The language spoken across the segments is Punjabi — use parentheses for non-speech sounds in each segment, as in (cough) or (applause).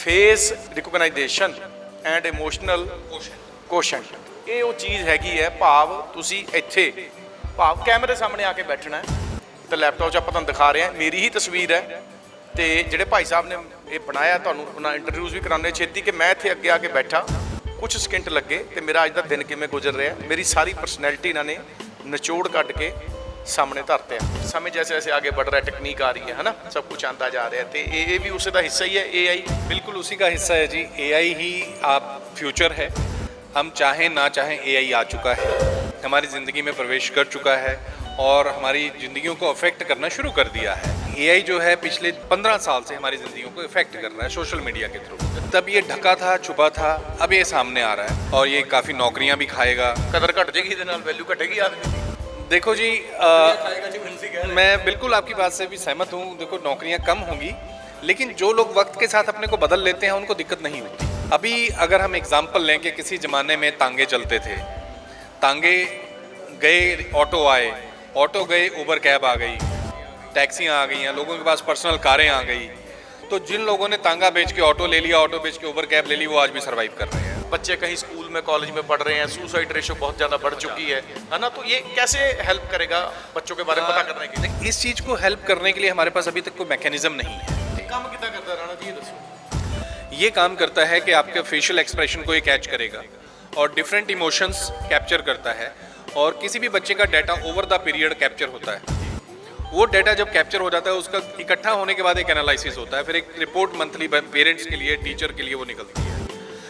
Face recognization and emotional quotient ਇਹ ਉਹ ਚੀਜ਼ ਹੈਗੀ ਹੈ, ਭਾਵ ਤੁਸੀਂ ਇੱਥੇ, ਭਾਵ ਕੈਮਰੇ ਸਾਹਮਣੇ ਆ ਕੇ ਬੈਠਣਾ ਹੈ, ਤੇ ਲੈਪਟਾਪ 'ਚ ਆਪਾਂ ਤੁਹਾਨੂੰ ਦਿਖਾ ਰਹੇ ਹਾਂ, ਮੇਰੀ ਹੀ ਤਸਵੀਰ ਹੈ, ਤੇ ਜਿਹੜੇ ਭਾਈ ਸਾਹਿਬ ਨੇ ਇਹ ਬਣਾਇਆ, ਤੁਹਾਨੂੰ ਉਹਨਾਂ ਇੰਟਰਵਿਊਜ਼ ਵੀ ਕਰਾਉਂਦੇ ਛੇਤੀ ਕਿ ਮੈਂ ਇੱਥੇ ਅੱਗੇ ਆ ਕੇ ਬੈਠਾ ਕੁਝ ਸਕਿੰਟ ਲੱਗੇ, ਤੇ ਮੇਰਾ ਅੱਜ ਦਾ ਦਿਨ ਕਿਵੇਂ ਗੁਜ਼ਰ ਰਿਹਾ ਮੇਰੀ ਸਾਰੀ ਪਰਸਨੈਲਿਟੀ ਇਹਨਾਂ ਨੇ ਨਿਚੋੜ ਕੱਢ ਕੇ ਸਾਹਮਣੇ ਧਰਤੇ ਆ ਸਮੇਂ ਜੈਸੇ ਜੈਸੇ ਆਗੇ बढ़ रहा है टेक्निक आ रही है है ना सब कुछ आंदा जा रहा है ਤੇ ਇਹ ਇਹ ਵੀ ਉਸੇ ਦਾ ਹਿੱਸਾ ਹੀ ਹੈ AI बिल्कुल उसी का हिस्सा है जी एआई ही आप फ्यूचर है हम चाहें ना चाहें एआई आ चुका है हमारी ज़िंदगी में प्रवेश कर चुका है और हमारी ज़िंदगियों को अफेक्ट करना शुरू कर दिया है एआई जो है पिछले 15 साल से हमारी ज़िंदगियों को इफेक्ट कर रहा है सोशल मीडिया के थ्रू तब ये ढका था छुपा था अब ये सामने आ रहा है और ये काफ़ी नौकरियां भी खाएगा ਕਦਰ ਘਟ ਜੇਗੀ ਇਹਦੇ ਨਾਲ ਵੈਲਿਊ ਘਟੇਗੀ ਆਦਮੀ ਦੀ देखो जी अ, मैं बिल्कुल आपकी बात से भी सहमत हूँ। देखो नौकरियाँ कम होंगी लेकिन जो लोग वक्त के साथ अपने को बदल लेते हैं उनको दिक्कत नहीं होती। अभी अगर हम एग्ज़ाम्पल लें कि किसी ज़माने में तांगे चलते थे तांगे गए ऑटो आए ऑटो गए उबर कैब आ गई टैक्सियाँ आ गई हैं लोगों के पास पर्सनल कारें आ गई तो जिन लोगों ने तांगा बेच के ऑटो ले लिया ऑटो बेच के उबर कैब ले ली वो आज भी सर्वाइव कर रहे हैं। बच्चे कहीं स्कूल में कॉलेज में पढ़ रहे हैं सुसाइड रेशो बहुत ज़्यादा बढ़ चुकी है है ना? तो ये कैसे हेल्प करेगा बच्चों के बारे में पता करने के लिए? इस चीज़ को हेल्प करने के लिए हमारे पास अभी तक कोई मैकेनिज्म नहीं है। काम कितना करता है राणा जी ये दसो। ये काम करता है कि आपके फेशियल एक्सप्रेशन को ये कैच करेगा और डिफरेंट इमोशंस कैप्चर करता है और किसी भी बच्चे का data over the period capture होता है। वो डाटा जब कैप्चर हो जाता है उसका इकट्ठा होने के बाद एक एनालिसिस होता है फिर एक रिपोर्ट मंथली पेरेंट्स के लिए टीचर के लिए वो निकलती है।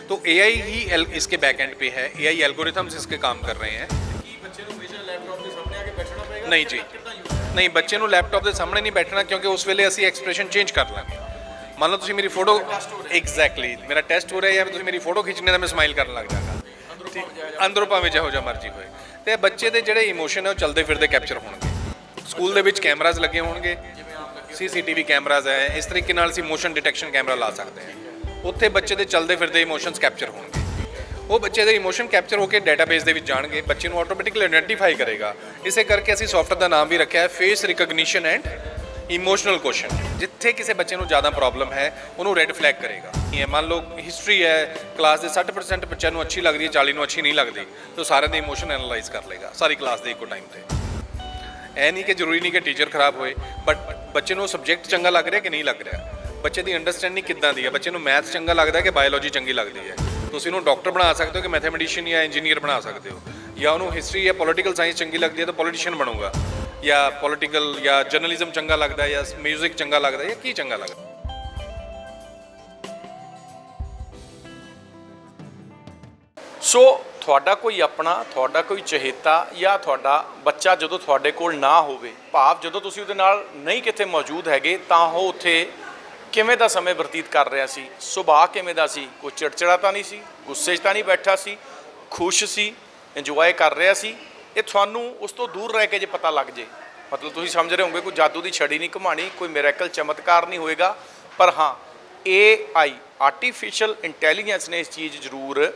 तो एआई ही एल- इसके बैक एंड पे है एआई एल्गोरिथम्स इसके काम कर रहे हैं ਕੀ ਬੱਚੇ ਨੂੰ ਹਮੇਸ਼ਾ ਲੈਪਟਾਪ ਦੇ ਸਾਹਮਣੇ ਆ ਕੇ ਬੈਠਣਾ ਪਏਗਾ ਨਹੀਂ ਜੀ ਨਹੀਂ ਬੱਚੇ ਨੂੰ ਲੈਪਟਾਪ ਦੇ ਸਾਹਮਣੇ ਨਹੀਂ ਬੈਠਣਾ ਕਿਉਂਕਿ ਉਸ ਵੇਲੇ ਅਸੀਂ ਐਕਸਪ੍ਰੈਸ਼ਨ ਚੇਂਜ ਕਰ ਲਾਂਗੇ ਮੰਨ ਲਓ ਤੁਸੀਂ ਮੇਰੀ ਫੋਟੋ ਐਗਜ਼ੈਕਟਲੀ ਮੇਰਾ ਟੈਸਟ ਹੋ ਰਿਹਾ ਜਾਂ ਤੁਸੀਂ ਮੇਰੀ ਫੋਟੋ ਖਿੱਚਣੀ ਤਾਂ ਮੈਂ ਸਮਾਈਲ ਕਰਨ ਲੱਗ ਜਾਗਾ ਅੰਦਰੋਂ ਭਾਵੇਂ ਜਿਹੋ ਜਿਹਾ ਮਰਜ਼ੀ ਹੋਏ ਤੇ ਬੱਚੇ ਦੇ ਜਿਹੜੇ ਇਮੋਸ਼ਨ ਹੈ ਉਹ ਚਲਦੇ ਫਿਰਦੇ ਕੈਪਚਰ ਹੋਣਗੇ ਸਕੂਲ ਦੇ ਵਿੱਚ ਕੈਮਰਾਜ਼ ਲੱਗੇ ਹੋਣਗੇ ਸੀਸੀਟੀਵੀ ਕੈਮਰਾਜ਼ ਹੈ ਇਸ ਤਰੀਕੇ ਨਾਲ ਅਸੀਂ ਮੋਸ਼ਨ ਡਿਟੈਕਸ਼ਨ ਕੈਮਰਾ ਲਾ ਸਕਦੇ ਹਾਂ ਉੱਥੇ ਬੱਚੇ ਦੇ ਚਲਦੇ ਫਿਰਦੇ ਇਮੋਸ਼ਨਸ ਕੈਪਚਰ ਹੋਣਗੇ। ਉਹ ਬੱਚੇ ਦੇ ਇਮੋਸ਼ਨ ਕੈਪਚਰ ਹੋ ਕੇ ਡਾਟਾਬੇਸ ਦੇ ਵਿੱਚ ਜਾਣਗੇ, ਬੱਚੇ ਨੂੰ ਆਟੋਮੈਟਿਕਲੀ ਆਇਡੈਂਟੀਫਾਈ ਕਰੇਗਾ। ਇਸੇ ਕਰਕੇ ਅਸੀਂ ਸੌਫਟਵੇਅਰ ਦਾ ਨਾਮ ਵੀ ਰੱਖਿਆ ਹੈ face recognition and emotional question ਜਿੱਥੇ ਕਿਸੇ ਬੱਚੇ ਨੂੰ ਜ਼ਿਆਦਾ ਪ੍ਰੋਬਲਮ ਹੈ, ਉਹਨੂੰ ਰੈੱਡ ਫਲੈਗ ਕਰੇਗਾ। ਇਹ ਮੰਨ ਲਓ ਹਿਸਟਰੀ ਹੈ ਕਲਾਸ ਦੇ 60% ਬੱਚਿਆਂ ਨੂੰ ਅੱਛੀ ਲੱਗਦੀ ਹੈ 40 ਨੂੰ ਅੱਛੀ ਨਹੀਂ ਲੱਗਦੀ, ਤਾਂ ਸਾਰਿਆਂ ਦੇ ਇਮੋਸ਼ਨ ਐਨਾਲਾਈਜ਼ ਕਰ ਲੇਗਾ ਸਾਰੀ ਕਲਾਸ ਦੇ ਇੱਕੋ ਟਾਈਮ ਤੇ। ਇਹ ਨਹੀਂ ਕਿ ਜ਼ਰੂਰੀ ਨਹੀਂ ਕਿ ਟੀਚਰ ਖਰਾਬ ਹੋਏ ਬਟ ਬੱਚੇ ਨੂੰ ਸਬਜੈਕਟ ਚੰਗਾ ਲੱਗ ਰਿਹਾ ਕਿ ਨਹੀਂ ਲੱਗ ਰਿਹਾ। ਬੱਚੇ ਦੀ ਅੰਡਰਸਟੈਂਡਿੰਗ ਕਿੱਦਾਂ ਦੀ ਹੈ? ਬੱਚੇ ਨੂੰ ਮੈਥ ਚੰਗਾ ਲੱਗਦਾ ਕਿ ਬਾਇਓਲੋਜੀ ਚੰਗੀ ਲੱਗਦੀ ਹੈ? ਤੁਸੀਂ ਉਹਨੂੰ ਡਾਕਟਰ ਬਣਾ ਸਕਦੇ ਹੋ ਕਿ ਮੈਥਮੈਟੀਸ਼ੀਅਨ ਜਾਂ ਇੰਜੀਨੀਅਰ ਬਣਾ ਸਕਦੇ ਹੋ? ਜਾਂ ਉਹਨੂੰ ਹਿਸਟਰੀ ਜਾਂ ਪੋਲੀਟੀਕਲ ਸਾਇੰਸ ਚੰਗੀ ਲੱਗਦੀ ਹੈ ਤਾਂ ਪੋਲੀਟੀਸ਼ੀਅਨ ਬਣੂਗਾ? ਜਾਂ ਪੋਲੀਟੀਕਲ ਜਾਂ ਜਰਨਲਿਜ਼ਮ ਚੰਗਾ ਲੱਗਦਾ ਜਾਂ 뮤직 ਚੰਗਾ ਲੱਗਦਾ ਜਾਂ ਕੀ ਚੰਗਾ ਲੱਗਦਾ ਸੋ ਤੁਹਾਡਾ ਕੋਈ ਆਪਣਾ, ਤੁਹਾਡਾ ਕੋਈ ਚਹੇਤਾ ਜਾਂ ਤੁਹਾਡਾ ਬੱਚਾ ਜਦੋਂ ਤੁਹਾਡੇ ਕੋਲ ਨਾ ਹੋਵੇ, ਭਾਵ ਜਦੋਂ ਤੁਸੀਂ ਉਹਦੇ ਨਾਲ ਨਹੀਂ ਕਿਤੇ ਮੌਜੂਦ ਹੈਗੇ ਤਾਂ ਉਹ ਉੱਥੇ ਕਿਵੇਂ ਦਾ ਸਮੇਂ ਬਤੀਤ ਕਰ ਰਿਹਾ ਸੀ? ਸੁਭਾਅ ਕਿਵੇਂ ਦਾ ਸੀ? ਕੋਈ ਚਿੜਚਿੜਾ ਤਾਂ ਨਹੀਂ ਸੀ? ਗੁੱਸੇ 'ਚ ਤਾਂ ਨਹੀਂ ਬੈਠਾ ਸੀ? ਖੁਸ਼ ਸੀ? ਇੰਜੋਏ ਕਰ ਰਿਹਾ ਸੀ? ਇਹ ਤੁਹਾਨੂੰ ਉਸ ਤੋਂ ਦੂਰ ਰਹਿ ਕੇ ਜੇ ਪਤਾ ਲੱਗ ਜੇ। ਮਤਲਬ ਤੁਸੀਂ ਸਮਝ ਰਹੇ ਹੋਗੇ ਕੋਈ ਜਾਦੂ ਦੀ ਛੜੀ ਨਹੀਂ ਘੁਮਾਣੀ, ਕੋਈ ਮਿਰੈਕਲ ਚਮਤਕਾਰ ਨਹੀਂ ਹੋਏਗਾ। ਪਰ ਹਾਂ AI ਆਰਟੀਫੀਸ਼ੀਅਲ ਇੰਟੈਲੀਜੈਂਸ ਨੇ ਇਸ ਚੀਜ਼ ਜ਼ਰੂਰ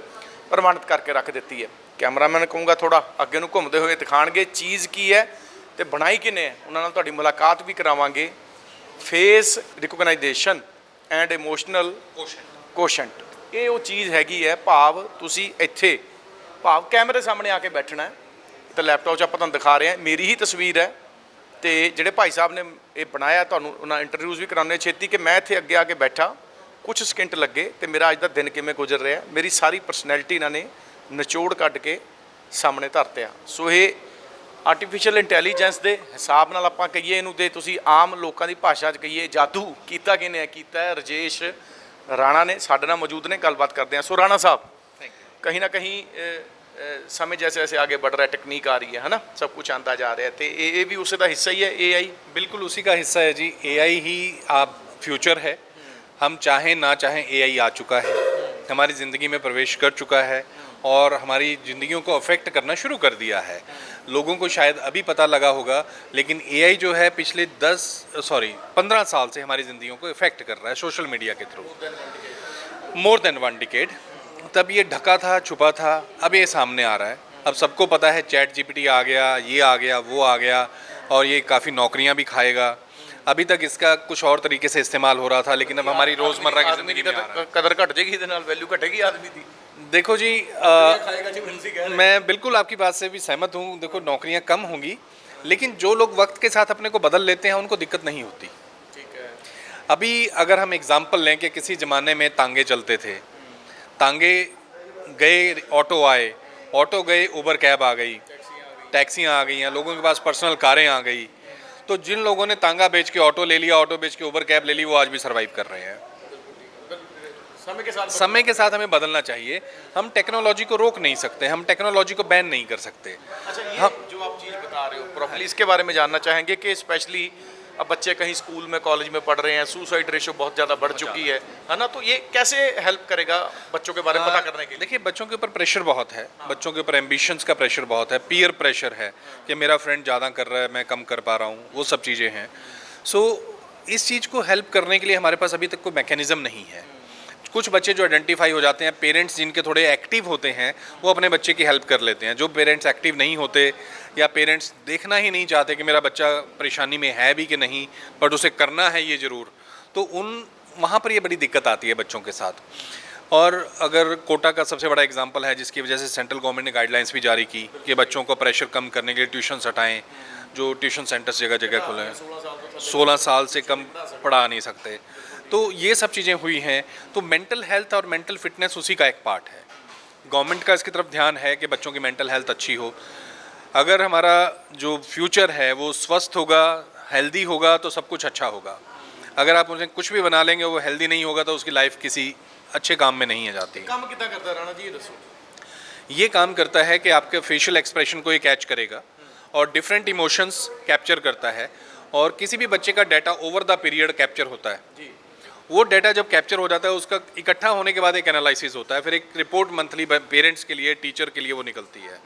ਪ੍ਰਮਾਣਿਤ ਕਰਕੇ ਰੱਖ ਦਿੱਤੀ ਹੈ। ਕੈਮਰਾਮੈਨ ਕਹੂੰਗਾ ਥੋੜਾ ਅੱਗੇ ਨੂੰ ਘੁੰਮਦੇ ਹੋਏ ਦਿਖਾਣਗੇ, ਚੀਜ਼ ਕੀ ਹੈ ਤੇ ਬਣਾਈ ਕਿਨੇ ਹੈ? ਉਹਨਾਂ ਨਾਲ ਤੁਹਾਡੀ ਮੁਲਾਕਾਤ ਵੀ ਕਰਾਵਾਂਗੇ। Face recognization and emotional quotient ਇਹ ਉਹ ਚੀਜ਼ ਹੈਗੀ ਹੈ ਭਾਵ ਤੁਸੀਂ ਇੱਥੇ ਭਾਵ ਕੈਮਰੇ ਸਾਹਮਣੇ ਆ ਕੇ ਬੈਠਣਾ ਹੈ ਤੇ ਲੈਪਟਾਪ 'ਚ ਆਪਾਂ ਤੁਹਾਨੂੰ ਦਿਖਾ ਰਹੇ ਹਾਂ ਮੇਰੀ ਹੀ ਤਸਵੀਰ ਹੈ ਤੇ ਜਿਹੜੇ ਭਾਈ ਸਾਹਿਬ ਨੇ ਇਹ ਬਣਾਇਆ ਤੁਹਾਨੂੰ ਉਹਨਾਂ ਇੰਟਰਵਿਊਜ਼ ਵੀ ਕਰਾਉਂਦੇ ਛੇਤੀ ਕਿ ਮੈਂ ਇੱਥੇ ਅੱਗੇ ਆ ਕੇ ਬੈਠਾ ਕੁਝ ਸਕਿੰਟ ਲੱਗੇ ਤੇ ਮੇਰਾ ਅੱਜ ਦਾ ਦਿਨ ਕਿਵੇਂ ਗੁਜ਼ਰ ਰਿਹਾ ਮੇਰੀ ਸਾਰੀ ਪਰਸਨੈਲਿਟੀ ਇਹਨਾਂ ਨੇ ਨਿਚੋੜ ਕੱਢ ਕੇ ਸਾਹਮਣੇ ਧਰਤੇ ਆ। ਸੋ ਇਹ ਆਰਟੀਫੀਸ਼ੀਅਲ ਇੰਟੈਲੀਜੈਂਸ ਦੇ ਹਿਸਾਬ ਨਾਲ ਆਪਾਂ ਕਹੀਏ ਇਹਨੂੰ ਤੇ ਤੁਸੀਂ ਆਮ ਲੋਕਾਂ ਦੀ ਭਾਸ਼ਾ 'ਚ ਕਹੀਏ ਜਾਦੂ ਕੀਤਾ ਕਿਨੇ ਹੈ ਕੀਤਾ ਹੈ ਰਜੇਸ਼ ਰਾਣਾ ਨੇ ਸਾਡੇ ਨਾਲ ਮੌਜੂਦ ਨੇ ਗੱਲਬਾਤ ਕਰਦੇ ਆ ਸੋ ਰਾਣਾ ਸਾਹਿਬ कहीं ना कहीं अ, अ, समय जैसे जैसे आगे बढ़ रहा है टेक्निक आ रही है है ना सब कुछ आंदा जा रहा है तो ये ये भी उसी का हिस्सा ही है एआई बिल्कुल उसी का हिस्सा है जी एआई ही आप फ्यूचर है हम चाहें ना चाहें एआई आ चुका है हमारी ज़िंदगी में प्रवेश कर चुका है और हमारी ज़िंदगियों को अफेक्ट करना शुरू कर दिया है लोगों को शायद अभी पता लगा होगा लेकिन एआई जो है पिछले 10 सॉरी 15 साल से हमारी ज़िंदगियों को इफ़ेक्ट कर रहा है सोशल मीडिया के through more than one ticket तब ये ढका था छुपा था अब ये सामने आ रहा है। अब सबको पता है चैट जीपीटी आ गया ये आ गया वो आ गया और ये काफ़ी नौकरियाँ भी खाएगा। अभी तक इसका कुछ और तरीके से इस्तेमाल हो रहा था लेकिन अब हमारी रोज़मर्रा की ज़िंदगी कदर घट जाएगी वैल्यू घटेगी आदमी की। देखो जी, आ, मैं बिल्कुल आपकी बात से भी सहमत हूँ। देखो नौकरियाँ कम होंगी लेकिन जो लोग वक्त के साथ अपने को बदल लेते हैं उनको दिक्कत नहीं होती। अभी अगर हम एग्ज़ाम्पल लें कि किसी ज़माने में तांगे चलते थे। तांगे गए ऑटो आए। ऑटो गए उबर कैब आ गई। टैक्सियाँ आ गई। हैं लोगों के पास पर्सनल कारें आ गई। तो जिन लोगों ने तांगा बेच के ऑटो ले लिया ऑटो बेच के उबर कैब ले ली वो आज भी सर्वाइव कर रहे हैं। ਸਮੇਂ के साथ समय के साथ हमें बदलना चाहिए। हम टेक्नोलॉजी को रोक नहीं सकते हम टेक्नोलॉजी को बैन नहीं कर सकते। अच्छा ये जो आप चीज़ बता रहे हो प्रॉपरली इसके बारे में जानना चाहेंगे कि स्पेशली अब बच्चे कहीं स्कूल में कॉलेज में पढ़ रहे हैं सुसाइड रेशो बहुत ज़्यादा बढ़ चुकी है है ना? तो ये कैसे हेल्प करेगा बच्चों के बारे में पता करने के लिए? देखिए बच्चों के ऊपर प्रेशर बहुत है। बच्चों के ऊपर एम्बिशंस का प्रेशर बहुत है पीयर प्रेशर है कि मेरा फ्रेंड ज़्यादा कर रहा है मैं कम कर पा रहा हूँ वो सब चीज़ें हैं। सो इस चीज़ को हेल्प करने के लिए हमारे पास अभी तक कोई मैकेनिज़्म नहीं है। कुछ बच्चे जो आइडेंटिफाई हो जाते हैं पेरेंट्स जिनके थोड़े एक्टिव होते हैं, वो अपने बच्चे की हेल्प कर लेते हैं। जो पेरेंट्स एक्टिव नहीं होते या पेरेंट्स देखना ही नहीं चाहते कि मेरा बच्चा परेशानी में है भी कि नहीं बट उसे करना है ये ज़रूर तो उन, वहाँ पर ये बड़ी दिक्कत आती है बच्चों के साथ। और अगर कोटा का सबसे बड़ा एग्जांपल है, जिसकी वजह से सेंट्रल गवर्नमेंट ने गाइडलाइंस भी जारी की कि बच्चों को प्रेशर कम करने के लिए ट्यूशन हटाएँ जो ट्यूशन सेंटर्स जगह जगह खुले हैं। सोलह साल से कम पढ़ा नहीं सकते। तो ये सब चीज़ें हुई हैं। तो मेंटल हेल्थ और मेंटल फिटनेस उसी का एक पार्ट है। गवर्नमेंट का इसकी तरफ़ ध्यान है कि बच्चों की मेंटल हेल्थ अच्छी हो। अगर हमारा जो फ्यूचर है वो स्वस्थ होगा हेल्दी होगा तो सब कुछ अच्छा होगा। अगर आप उन्हें कुछ भी बना लेंगे वो हेल्दी नहीं होगा तो उसकी लाइफ किसी अच्छे काम में नहीं आ जाती। काम कितना करता है राणा जी ये दसो। ये काम करता है कि आपके फेशियल एक्सप्रेशन को ये कैच करेगा। और डिफरेंट इमोशंस कैप्चर करता है और किसी भी बच्चे का data over the period capture होता है जी वो डाटा जब कैप्चर हो जाता है उसका इकट्ठा होने के बाद एक एनालिसिस होता है फिर एक रिपोर्ट मंथली पेरेंट्स के लिए टीचर के लिए वो निकलती है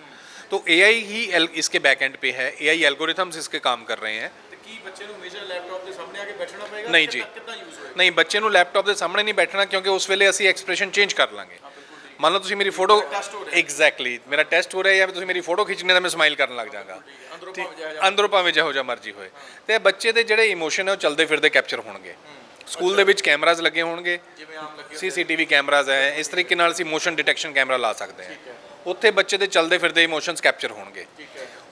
तो एआई ही एल- इसके बैक एंड पे है एआई एल्गोरिथम्स इसके काम कर रहे हैं ਤੇ ਕੀ ਬੱਚੇ ਨੂੰ ਹਮੇਸ਼ਾ ਲੈਪਟਾਪ ਦੇ ਸਾਹਮਣੇ ਆ ਕੇ ਬੈਠਣਾ ਪਏਗਾ ਨਹੀਂ ਜੀ। ਕਿੰਨਾ ਯੂਜ਼ ਹੋਏਗਾ ਨਹੀਂ ਬੱਚੇ ਨੂੰ ਲੈਪਟਾਪ ਦੇ ਸਾਹਮਣੇ ਨਹੀਂ ਬੈਠਣਾ ਕਿਉਂਕਿ ਉਸ ਵੇਲੇ ਅਸੀਂ ਐਕਸਪ੍ਰੈਸ਼ਨ ਚੇਂਜ ਕਰ ਲਾਂਗੇ ਮੰਨ ਲਓ ਤੁਸੀਂ ਮੇਰੀ ਫੋਟੋ। ਐਗਜ਼ੈਕਟਲੀ ਮੇਰਾ ਟੈਸਟ ਹੋ ਰਿਹਾ ਜਾਂ ਤੁਸੀਂ ਮੇਰੀ ਫੋਟੋ ਖਿੱਚਣੀ ਤਾਂ ਮੈਂ ਸਮਾਈਲ ਕਰਨ ਲੱਗ ਜਾਵਾਂਗਾ। ਅੰਦਰੋਂ ਭਾਵੇਂ ਜਿਹਾ ਜਿਹੋ ਮਰਜ਼ੀ ਹੋਏ। ਤੇ ਬੱਚੇ ਦੇ ਜਿਹੜੇ ਇਮੋਸ਼ਨ ਹੈ ਉਹ ਚਲਦੇ ਫਿਰਦੇ ਕੈਪਚਰ ਹੋਣਗੇ। ਸਕੂਲ ਦੇ ਵਿੱਚ ਕੈਮਰਾਜ਼ ਲੱਗੇ ਹੋਣਗੇ। ਸੀਸੀਟੀਵੀ ਕੈਮਰਾਜ਼ ਹੈ। ਇਸ ਤਰੀਕੇ ਨਾਲ ਅਸੀਂ ਮੋਸ਼ਨ ਡਿਟੈਕਸ਼ਨ ਕੈਮਰਾ ਲਾ ਸਕਦੇ ਹਾਂ। ਉੱਥੇ ਬੱਚੇ ਦੇ ਚਲਦੇ ਫਿਰਦੇ ਇਮੋਸ਼ਨਸ ਕੈਪਚਰ ਹੋਣਗੇ।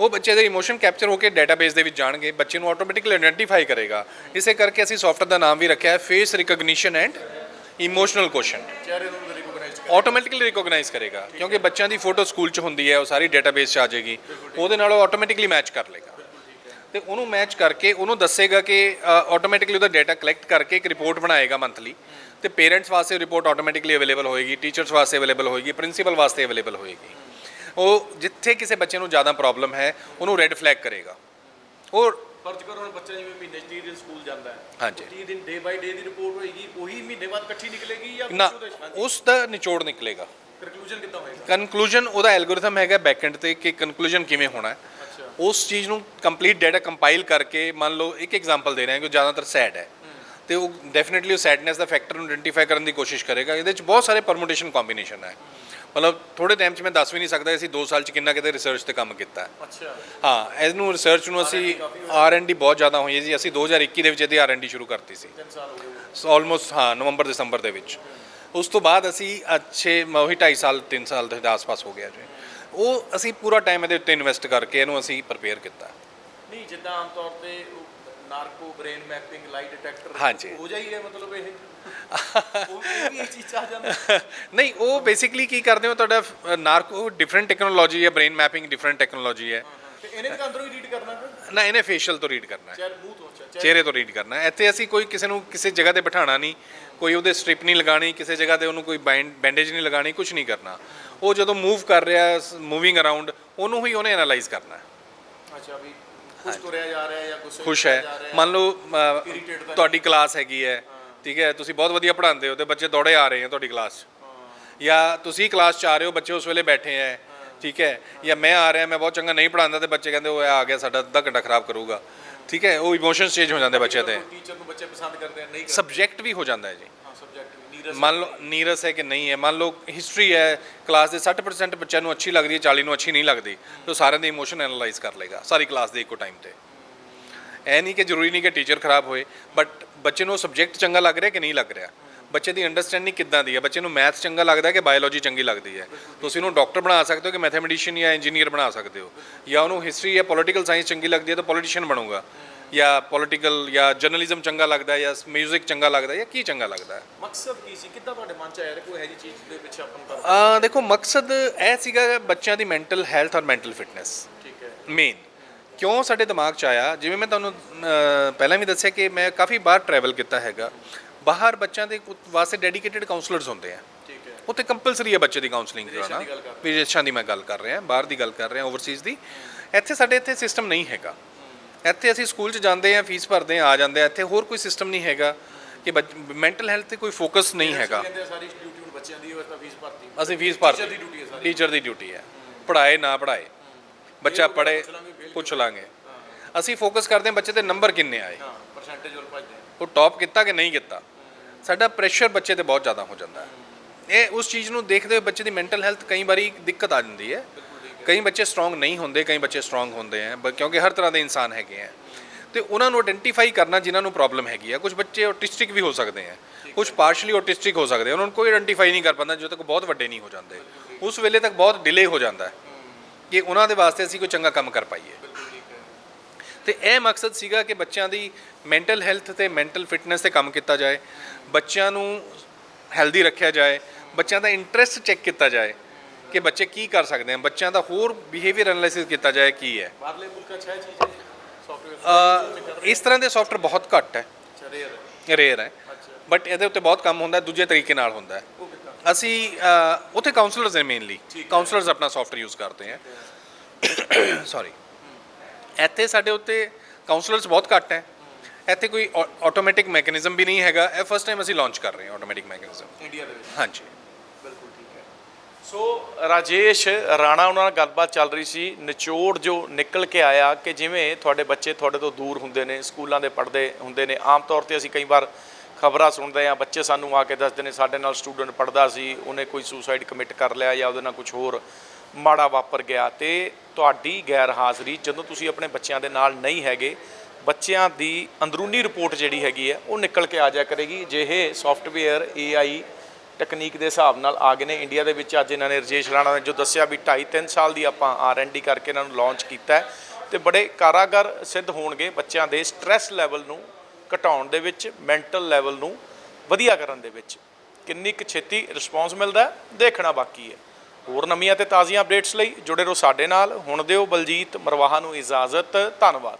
ਉਹ ਬੱਚੇ ਦੇ ਇਮੋਸ਼ਨ ਕੈਪਚਰ ਹੋ ਕੇ ਡਾਟਾਬੇਸ ਦੇ ਵਿੱਚ ਜਾਣਗੇ। ਬੱਚੇ ਨੂੰ ਆਟੋਮੈਟਿਕਲੀ ਆਇਡੈਂਟੀਫਾਈ ਕਰੇਗਾ। ਇਸੇ ਕਰਕੇ ਅਸੀਂ ਸੌਫਟਵੇਅਰ ਦਾ ਨਾਮ ਵੀ ਰੱਖਿਆ ਹੈ। Face recognition and emotional question ਚਿਹਰੇ ਨੂੰ ਰਿਕੋਗਨਾਈਜ਼ ਆਟੋਮੈਟਿਕਲੀ ਰਿਕੋਗਨਾਈਜ਼ ਕਰੇਗਾ, ਕਿਉਂਕਿ ਬੱਚਿਆਂ ਦੀ ਫੋਟੋ ਸਕੂਲ 'ਚ ਹੁੰਦੀ ਹੈ, ਉਹ ਸਾਰੀ ਡਾਟਾਬੇਸ 'ਚ ਆ ਜਾਏਗੀ। ਉਹਦੇ ਨਾਲ ਉਹ ਆਟੋਮੈਟਿਕਲੀ ਮੈਚ ਕਰ ਲੇਗਾ ਤੇ ਉਹਨੂੰ ਮੈਚ ਕਰਕੇ ਉਹਨੂੰ ਦੱਸੇਗਾ ਕਿ ਆਟੋਮੈਟਿਕਲੀ ਉਹਦਾ ਡਾਟਾ ਕਲੈਕਟ ਕਰਕੇ ਇੱਕ ਰਿਪੋਰਟ ਬਣਾਏਗਾ ਮੰਥਲੀ ਤੇ ਪੇਰੈਂਟਸ ਵਾਸਤੇ ਰਿਪੋਰਟ ਆਟੋਮੈਟਿਕਲੀ ਅਵੇਲੇਬਲ ਹੋਏਗੀ ਟੀਚਰਸ ਵਾਸਤੇ ਅਵੇਲੇਬਲ ਹੋਏਗੀ ਪ੍ਰਿੰਸੀਪਲ ਵਾਸਤੇ ਅਵੇਲੇਬਲ ਹੋਏਗੀ। ਉਹ ਜਿੱਥੇ ਕਿਸੇ ਬੱਚੇ ਨੂੰ ਜ਼ਿਆਦਾ ਪ੍ਰੋਬਲਮ ਹੈ, ਉਹਨੂੰ ਰੈੱਡ ਫਲੈਗ ਕਰੇਗਾ। ਉਹ ਫਰਜ਼ ਕਰੋ ਹੁਣ ਬੱਚਾ ਜਿਵੇਂ ਮਹੀਨੇ 'ਚ 30 ਦਿਨ ਸਕੂਲ ਜਾਂਦਾ ਹੈ ਹਾਂਜੀ। 30 ਦਿਨ ਡੇ ਬਾਈ ਡੇ ਦੀ ਰਿਪੋਰਟ ਹੋਏਗੀ ਉਹੀ ਮਹੀਨੇ ਬਾਅਦ ਇਕੱਠੀ ਨਿਕਲੇਗੀ ਜਾਂ ਨਾ ਉਸ ਦਾ ਨਿਚੋੜ ਨਿਕਲੇਗਾ। ਕੰਕਲੂਜਨ ਕਿੱਦਾਂ ਹੋਏਗਾ? ਕਨਕਲੂਜਨ ਉਹਦਾ ਐਲਗੋਰਿਥਮ ਹੈਗਾ ਬੈਕਐਂਡ ਤੇ ਕਿ ਕਨਕਲੂਜਨ ਕਿਵੇਂ ਹੋਣਾ ਹੈ। ਅੱਛਾ। ਉਸ ਚੀਜ਼ ਨੂੰ ਕੰਪਲੀਟ ਡਾਟਾ ਕੰਪਾਈਲ ਕਰਕੇ ਮੰਨ ਲਓ ਇੱਕ ਐਗਜ਼ਾਮਪਲ ਦੇ ਰਹੇ ਹਾਂ ਕਿ ਜ਼ਿਆਦਾਤਰ ਸੈਡ ਹੈ। ਤੇ ਉਹ ਡੈਫੀਨਿਟਲੀ ਉਹ ਸੈਡਨੈਸ ਦਾ ਫੈਕਟਰ ਨੂੰ ਆਇਡੈਂਟੀਫਾਈ ਕਰਨ ਦੀ ਕੋਸ਼ਿਸ਼ ਕਰੇਗਾ। ਇਹਦੇ ਵਿੱਚ ਬਹੁਤ ਸਾਰੇ ਪਰਮੂਟੇਸ਼ਨ ਕੰਬੀਨੇਸ਼ਨ ਹੈ। ਮਤਲਬ ਥੋੜੇ ਟਾਈਮ 'ਚ ਮੈਂ ਦੱਸ ਵੀ ਨਹੀਂ ਸਕਦਾ ਅਸੀਂ 2 ਸਾਲ 'ਚ ਕਿੰਨਾ ਕਿਤੇ ਰਿਸਰਚ ਤੇ ਕੰਮ ਕੀਤਾ ਹੈ। ਅੱਛਾ। ਹਾਂ ਇਹਨੂੰ ਰਿਸਰਚ ਨੂੰ ਅਸੀਂ ਆਰ ਐਂਡ ਡੀ ਬਹੁਤ ਜ਼ਿਆਦਾ ਹੋਈ ਹੈ ਜੀ। ਅਸੀਂ 2021 ਦੇ ਵਿੱਚ ਇਹਦੀ ਆਰ ਐਂਡ ਡੀ ਸ਼ੁਰੂ ਕਰਤੀ ਸੀ। 3 ਸਾਲ ਹੋ ਗਏ। ਆਲਮੋਸਟ ਹਾਂ ਨਵੰਬਰ ਦਸੰਬਰ ਦੇ ਵਿੱਚ। ਉਸ ਤੋਂ ਬਾਅਦ ਅਸੀਂ ਅੱਛੇ ਉਹੀ 2.5 ਸਾਲ 3 ਸਾਲ ਦੇ ਆਸ-ਪਾਸ ਹੋ ਗਿਆ ਜੀ। ਉਹ ਅਸੀਂ ਪੂਰਾ ਟਾਈਮ ਇਹਦੇ ਉੱਤੇ ਇਨਵੈਸਟ ਕਰਕੇ ਇਹਨੂੰ ਅਸੀਂ ਪ੍ਰਪੇਅਰ ਕੀਤਾ। ਨਹੀਂ ਜਿੱਦਾਂ ਆਮ ਤੌਰ ਤੇ narco brain mapping lie detector. ਹਾਂਜੀ। ਹੋ ਜਾਈਏ ਮਤਲਬ ਇਹ। (laughs) ਉਹ ਵੀ ਇਹ ਚੀਜ਼ ਆ ਜਾਂਦਾ। ਨਹੀਂ ਉਹ ਬੇਸਿਕਲੀ ਕੀ ਕਰਦੇ ਹੋ ਤੁਹਾਡਾ ਨਾਰਕੋ ਡਿਫਰੈਂਟ ਟੈਕਨੋਲੋਜੀ ਹੈ ਬ੍ਰੇਨ ਮੈਪਿੰਗ ਡਿਫਰੈਂਟ ਟੈਕਨੋਲੋਜੀ ਹੈ। ਇਹਨੇ ਤਾਂ ਅੰਦਰੋਂ ਹੀ ਰੀਡ ਕਰਨਾ ਨਾ? ਇਹਨੇ ਫੇਸ਼ੀਅਲ ਤੋਂ ਰੀਡ ਕਰਨਾ ਹੈ। ਚਿਹਰੇ ਮੂੰਹ ਤੋਂ ਚਿਹਰੇ। ਤੋਂ ਰੀਡ ਕਰਨਾ ਹੈ। ਇੱਥੇ ਅਸੀਂ ਕੋਈ ਕਿਸੇ ਨੂੰ ਕਿਸੇ ਜਗ੍ਹਾ ਤੇ ਬਿਠਾਣਾ ਨਹੀਂ ਕੋਈ ਉਹਦੇ ਸਟ੍ਰਿਪ ਨਹੀਂ ਲਗਾਣੀ ਕਿਸੇ ਜਗ੍ਹਾ ਤੇ ਉਹਨੂੰ ਕੋਈ ਬੈਂਡੇਜ ਨਹੀਂ ਲਗਾਣੀ ਕੁਝ ਨਹੀਂ ਕਰਨਾ। ਉਹ ਜਦੋਂ ਮੂਵ ਕਰ ਰਿਹਾ ਮੂਵਿੰਗ ਅਰਾਊਂਡ ਉਹਨੂੰ ਹੀ ਉਹਨੇ ਐਨਾਲਾਈਜ਼ ਕਰਨਾ ਹੈ। ਅੱਛਾ ਵੀ ਖੁਸ਼ ਤੁਰਿਆ ਜਾ ਰਿਹਾ ਜਾਂ ਗੁੱਸੇ ਖੁਸ਼ ਹੈ। ਮੰਨ ਲਓ ਅ, ਤੁਹਾਡੀ ਕਲਾਸ ਹੈਗੀ ਹੈ ਠੀਕ ਹੈ ਤੁਸੀਂ ਬਹੁਤ ਵਧੀਆ ਪੜ੍ਹਾਉਂਦੇ ਹੋ ਤੇ ਬੱਚੇ ਦੌੜੇ ਆ ਰਹੇ ਹੈ ਤੁਹਾਡੀ ਕਲਾਸ 'ਚ। ਜਾਂ ਤੁਸੀਂ ਕਲਾਸ 'ਚ ਆ ਰਹੇ ਹੋ ਬੱਚੇ ਉਸ ਵੇਲੇ ਬੈਠੇ ਹੈ ਠੀਕ ਹੈ ਜਾਂ ਮੈਂ ਆ ਰਿਹਾ ਮੈਂ ਬਹੁਤ ਚੰਗਾ ਨਹੀਂ ਪੜ੍ਹਾਉਂਦਾ ਤੇ ਬੱਚੇ ਕਹਿੰਦੇ ਉਹ ਆ ਗਿਆ ਸਾਡਾ ਅੱਧਾ ਘੰਟਾ ਖਰਾਬ ਕਰੂਗਾ। ਠੀਕ ਹੈ ਉਹ ਇਮੋਸ਼ਨਸ ਚੇਂਜ ਹੋ ਜਾਂਦੇ ਬੱਚੇ ਤੇ। ਟੀਚਰ ਨੂੰ ਬੱਚੇ ਪਸੰਦ ਕਰਦੇ ਆ ਨਹੀਂ ਸਬਜੈਕਟ ਵੀ ਹੋ ਜਾਂਦਾ ਹੈ ਜੀ। ਨੀਰਸ ਮੰਨ ਲਓ ਨੀਰਸ ਹੈ ਕਿ ਨਹੀਂ ਹੈ? ਮੰਨ ਲਓ ਹਿਸਟਰੀ ਹੈ ਕਲਾਸ ਦੇ 60% ਬੱਚਿਆਂ ਨੂੰ ਅੱਛੀ ਲੱਗਦੀ ਹੈ 40 ਨੂੰ ਅੱਛੀ ਨਹੀਂ ਲੱਗਦੀ, ਤੇ ਉਹ ਸਾਰਿਆਂ ਦੇ ਇਮੋਸ਼ਨ ਐਨਾਲਾਈਜ਼ ਕਰ ਲੇਗਾ ਸਾਰੀ ਕਲਾਸ ਦੇ ਇੱਕੋ ਟਾਈਮ ਤੇ। ਇਹ ਨਹੀਂ ਕਿ ਜ਼ਰੂਰੀ ਨਹੀਂ ਕਿ ਟੀਚਰ ਖਰਾਬ ਹੋਏ ਬਟ ਬੱਚੇ ਨੂੰ ਸਬਜੈਕਟ ਚੰਗਾ ਲੱਗ ਰਿਹਾ ਕਿ ਨਹੀਂ ਲੱਗ ਰਿਹਾ? ਬੱਚੇ ਦੀ ਅੰਡਰਸਟੈਂਡਿੰਗ ਕਿੱਦਾਂ ਦੀ ਹੈ? ਬੱਚੇ ਨੂੰ ਮੈਥ ਚੰਗਾ ਲੱਗਦਾ ਕਿ ਬਾਇਓਲੋਜੀ ਚੰਗੀ ਲੱਗਦੀ ਹੈ? ਤੁਸੀਂ ਉਹਨੂੰ ਡਾਕਟਰ ਬਣਾ ਸਕਦੇ ਹੋ ਕਿ ਮੈਥਮੈਟੀਸ਼ੀਅਨ ਜਾਂ ਇੰਜੀਨੀਅਰ ਬਣਾ ਸਕਦੇ ਹੋ? ਜਾਂ ਉਹਨੂੰ ਹਿਸਟਰੀ ਜਾਂ ਪੋਲੀਟੀਕਲ ਸਾਇੰਸ ਚੰਗੀ ਲੱਗਦੀ ਹੈ ਤਾਂ ਪੋਲੀਟੀਸ਼ੀਅਨ ਬਣੂਗਾ। ਜਾਂ ਪੋਲੀਟੀਕਲ ਜਾਂ ਜਰਨਲਿਜ਼ਮ ਚੰਗਾ ਲੱਗਦਾ ਹੈ ਜਾਂ 뮤직 ਚੰਗਾ ਲੱਗਦਾ ਹੈ ਜਾਂ ਕੀ ਚੰਗਾ ਲੱਗਦਾ ਹੈ? ਮਕਸਦ ਕੀ ਸੀ? ਕਿੱਦਾਂ ਤੁਹਾਡੇ ਮਨ ਚ ਆਇਆ ਕੋਈ ਇਹੋ ਜਿਹੀ ਚੀਜ਼ ਦੇ ਪਿੱਛੇ ਆਪਾਂ ਨੂੰ ਆ ਦੇਖੋ ਮਕਸਦ ਇਹ ਸੀਗਾ ਬੱਚਿਆਂ ਦੀ ਮੈਂਟਲ ਹੈਲਥ ਔਰ ਮੈਂਟਲ ਫਿਟਨੈਸ ਠੀਕ ਹੈ। ਮੇਨ ਕਿਉਂ ਸਾਡੇ ਦਿਮਾਗ 'ਚ ਆਇਆ? ਜਿਵੇਂ ਮੈਂ ਤੁਹਾਨੂੰ ਪਹਿਲਾਂ ਵੀ ਦੱਸਿਆ ਕਿ ਮੈਂ ਕਾਫੀ ਬਾਰ ਟਰੈਵਲ ਕੀਤਾ ਹੈਗਾ। ਬਾਹਰ ਬੱਚਿਆਂ ਦੇ ਵਾਸਤੇ ਡੈਡੀਕੇਟਿਡ ਕਾਉਂਸਲਰਸ ਹੁੰਦੇ ਆ। ਠੀਕ ਹੈ। ਉੱਥੇ ਕੰਪਲਸਰੀ ਹੈ ਬੱਚੇ ਦੀ ਕਾਉਂਸਲਿੰਗ ਕਰਾਉਣਾ। ਵਿਦੇਸ਼ਾਂ ਦੀ ਮੈਂ ਗੱਲ ਕਰ ਰਿਹਾ ਬਾਹਰ ਦੀ ਗੱਲ ਕਰ ਰਿਹਾ ਓਵਰਸੀਜ਼ ਦੀ। ਇੱਥੇ ਸਾਡੇ ਇੱਥੇ ਸਿਸਟਮ ਨਹੀਂ ਹੈਗਾ। ਇੱਥੇ ਅਸੀਂ ਸਕੂਲ 'ਚ ਜਾਂਦੇ ਆ ਫੀਸ ਭਰਦੇ ਆ ਆ ਜਾਂਦੇ ਆ ਇੱਥੇ ਹੋਰ ਕੋਈ ਸਿਸਟਮ ਨਹੀਂ ਹੈਗਾ ਕਿ ਮੈਂਟਲ ਹੈਲਥ ਤੇ ਕੋਈ ਫੋਕਸ ਨਹੀਂ ਹੈਗਾ। ਸਾਰੀ ਡਿਊਟੀ ਹੁਣ ਬੱਚਿਆਂ ਦੀ ਹੋਵੇ ਤਾਂ ਫੀਸ ਭਰਤੀ। ਅਸੀਂ ਫੀਸ Teacher ਦੀ duty ਹੈ ਸਾਰੀ। ਟੀਚਰ ਦੀ ਡਿਊਟੀ ਹੈ। ਪੜਾਏ ਨਾ ਪੜਾਏ ਬੱਚਾ ਪੜੇ ਪੁੱਛ ਲਾਂਗੇ ਅਸੀਂ ਫੋਕਸ ਕਰਦੇ ਹਾਂ ਬੱਚੇ ਦੇ ਨੰਬਰ ਕਿੰਨੇ ਆਏ। ਹਾਂ ਪਰਸੈਂਟੇਜ ਹੋਰ ਭਜਦੇ ਉਹ ਟੌਪ ਕੀਤਾ ਕਿ ਨਹੀਂ ਕੀਤਾ? ਸਾਡਾ ਪ੍ਰੈਸ਼ਰ ਬੱਚੇ ਤੇ ਬਹੁਤ ਜ਼ਿਆਦਾ ਹੋ ਜਾਂਦਾ ਹੈ। ਇਹ ਉਸ ਚੀਜ਼ ਨੂੰ ਦੇਖਦੇ ਹੋਏ ਬੱਚੇ ਦੀ ਮੈਂਟਲ ਹੈਲਥ ਕਈ ਵਾਰੀ ਦਿੱਕਤ ਆ ਜਾਂਦੀ ਹੈ। ਕਈ ਬੱਚੇ ਸਟਰੋਂਗ ਨਹੀਂ ਹੁੰਦੇ ਕਈ ਬੱਚੇ ਸਟਰੋਂਗ ਹੁੰਦੇ ਆ ਕਿਉਂਕਿ ਹਰ ਤਰ੍ਹਾਂ ਦੇ ਇਨਸਾਨ ਹੈਗੇ ਆ। ਤੇ ਉਹਨਾਂ ਨੂੰ ਆਇਡੈਂਟੀਫਾਈ ਕਰਨਾ ਜਿਨ੍ਹਾਂ ਨੂੰ ਪ੍ਰੋਬਲਮ ਹੈਗੀ ਆ। ਕੁਝ ਬੱਚੇ ਆਟਿਸਟਿਕ ਵੀ ਹੋ ਸਕਦੇ ਆ। ਕੁਝ ਪਾਰਸ਼ਲੀ ਆਟਿਸਟਿਕ ਹੋ ਸਕਦੇ ਆ। ਉਹਨਾਂ ਨੂੰ ਕੋਈ ਆਇਡੈਂਟੀਫਾਈ ਨਹੀਂ ਕਰ ਪਾਉਂਦਾ ਜਦੋਂ ਤੱਕ ਬਹੁਤ ਵੱਡੇ ਨਹੀਂ ਹੋ ਜਾਂਦੇ। ਉਸ ਵੇਲੇ ਤੱਕ ਬਹੁਤ ਡਿਲੇ ਹੋ ਜਾਂਦਾ ਹੈ। ਕਿ ਉਹਨਾਂ ਦੇ ਵਾਸਤੇ ਅਸੀਂ ਕੋਈ ਚੰਗਾ ਕੰਮ ਕਰ ਪਾਈਏ। ਤੇ ਇਹ ਮਕਸਦ ਸੀਗਾ ਕਿ ਬੱਚਿਆਂ ਦੀ ਮੈਂਟਲ ਹੈਲਥ ਤੇ ਮੈਂਟਲ ਫਿਟਨੈਸ ਤੇ ਕੰਮ ਕੀਤਾ ਜਾਏ। ਬੱਚਿਆਂ ਨੂੰ ਹੈਲਦੀ ਰੱਖਿਆ ਜਾਏ। ਬੱਚਿਆਂ ਦਾ ਇੰਟਰਸਟ ਚੈੱਕ ਕੀਤਾ ਜਾਏ। ਕਿ ਬੱਚੇ ਕੀ ਕਰ ਸਕਦੇ ਹਨ? ਬੱਚਿਆਂ ਦਾ ਹੋਰ ਬਿਹੇਵੀਅਰ ਐਨਾਲਿਸਿਸ ਕੀਤਾ ਜਾਏ ਕੀ ਹੈ? ਬਾਹਰਲੇ ਮੁਲਕਾਂ 'ਚ ਹੈ ਚੀਜ਼ ਹੈ ਸੌਫਟਵੇਅਰ ਇਸ ਤਰ੍ਹਾਂ ਦੇ ਸੌਫਟਵੇਅਰ ਬਹੁਤ ਘੱਟ ਹੈ। ਰੇਅਰ ਹੈ। ਰੇਅਰ ਹੈ। ਬਟ ਇਹਦੇ ਉੱਤੇ ਬਹੁਤ ਕੰਮ ਹੁੰਦਾ ਦੂਜੇ ਤਰੀਕੇ ਨਾਲ ਹੁੰਦਾ ਅਸੀਂ ਉੱਥੇ ਕਾਉਂਸਲਰਸ ਨੇ ਮੇਨਲੀ ਕਾਉਂਸਲਰਸ ਆਪਣਾ ਸੌਫਟਵੇਅਰ ਯੂਜ਼ ਕਰਦੇ ਹੈ ਸੌਰੀ (coughs) ਇੱਥੇ ਸਾਡੇ ਉੱਤੇ ਕਾਉਂਸਲਰਸ ਬਹੁਤ ਘੱਟ ਹੈ। ਇੱਥੇ ਕੋਈ ਆਟੋਮੈਟਿਕ ਮੈਕੈਨਿਜ਼ਮ ਵੀ ਨਹੀਂ ਹੈਗਾ। ਇਹ ਫਸਟ ਟਾਈਮ ਅਸੀਂ ਲਾਂਚ ਕਰ ਰਹੇ ਹਾਂ ਆਟੋਮੈਟਿਕ ਮੈਕੈਨਿਜ਼ਮ ਇੰਡੀਆ ਦੇ ਵਿੱਚ? ਹਾਂਜੀ। ਸੋ ਰਾਜੇਸ਼ ਰਾਣਾ ਉਹਨਾਂ ਨਾਲ ਗੱਲਬਾਤ ਚੱਲ ਰਹੀ ਸੀ। ਨਿਚੋੜ ਜੋ ਨਿਕਲ ਕੇ ਆਇਆ ਕਿ ਜਿਵੇਂ ਤੁਹਾਡੇ ਬੱਚੇ ਤੁਹਾਡੇ ਤੋਂ ਦੂਰ ਹੁੰਦੇ ਨੇ, ਸਕੂਲਾਂ ਦੇ ਪੜ੍ਹਦੇ ਹੁੰਦੇ ਨੇ, ਆਮ ਤੌਰ ਤੇ ਅਸੀਂ ਕਈ ਵਾਰ ਖਬਰਾਂ ਸੁਣਦੇ ਆ ਬੱਚੇ ਸਾਨੂੰ ਆ ਕੇ ਦੱਸਦੇ ਨੇ, ਸਾਡੇ ਨਾਲ ਸਟੂਡੈਂਟ ਪੜ੍ਹਦਾ ਸੀ, ਉਹਨੇ ਕੋਈ ਸੁਸਾਈਡ ਕਮਿਟ ਕਰ ਲਿਆ ਜਾਂ ਉਹਦੇ ਨਾਲ ਕੁਝ ਹੋਰ ਮਾੜਾ ਵਾਪਰ ਗਿਆ। ਤੇ ਤੁਹਾਡੀ ਗੈਰ ਹਾਜ਼ਰੀ, ਜਦੋਂ ਤੁਸੀਂ ਆਪਣੇ ਬੱਚਿਆਂ ਦੇ ਨਾਲ ਨਹੀਂ ਹੈਗੇ, ਬੱਚਿਆਂ ਦੀ ਅੰਦਰੂਨੀ ਰਿਪੋਰਟ ਜਿਹੜੀ ਹੈਗੀ ਹੈ, ਉਹ ਨਿਕਲ ਕੇ ਆ ਜਾਇਆ ਕਰੇਗੀ। ਜੇ ਇਹ ਸੌਫਟਵੇਅਰ AI ਟੈਕਨੀਕ ਦੇ ਹਿਸਾਬ ਨਾਲ ਆ ਗਏ ਨੇ। ਇੰਡੀਆ ਦੇ ਵਿੱਚ ਅੱਜ ਇਹਨਾਂ ਨੇ ਰਜੇਸ਼ ਰਾਣਾ ਨੇ ਜੋ ਦੱਸਿਆ ਵੀ 2.5 3 ਸਾਲ ਦੀ ਆਪਾਂ ਆਰ&ਡੀ ਕਰਕੇ ਇਹਨਾਂ ਨੂੰ ਲਾਂਚ ਕੀਤਾ ਹੈ ਤੇ ਬੜੇ ਕਾਰਾਗਰ ਸਿੱਧ ਹੋਣਗੇ ਬੱਚਿਆਂ ਦੇ ਸਟ੍ਰੈਸ ਲੈਵਲ ਨੂੰ ਘਟਾਉਣ ਦੇ ਵਿੱਚ ਮੈਂਟਲ ਲੈਵਲ ਨੂੰ ਵਧੀਆ ਕਰਨ ਦੇ ਵਿੱਚ। ਕਿੰਨੀ ਕੁ ਛੇਤੀ ਰਿਸਪੌਂਸ ਮਿਲਦਾ ਦੇਖਣਾ ਬਾਕੀ ਹੈ। ਹੋਰ ਨਵੀਆਂ ਤੇ ਤਾਜ਼ੀਆਂ ਅਪਡੇਟਸ ਲਈ ਜੁੜੇ ਰਹੋ ਸਾਡੇ ਨਾਲ। ਹੁਣ ਦਿਓ ਬਲਜੀਤ ਮਰਵਾਹਾ ਨੂੰ ਇਜਾਜ਼ਤ। ਧੰਨਵਾਦ।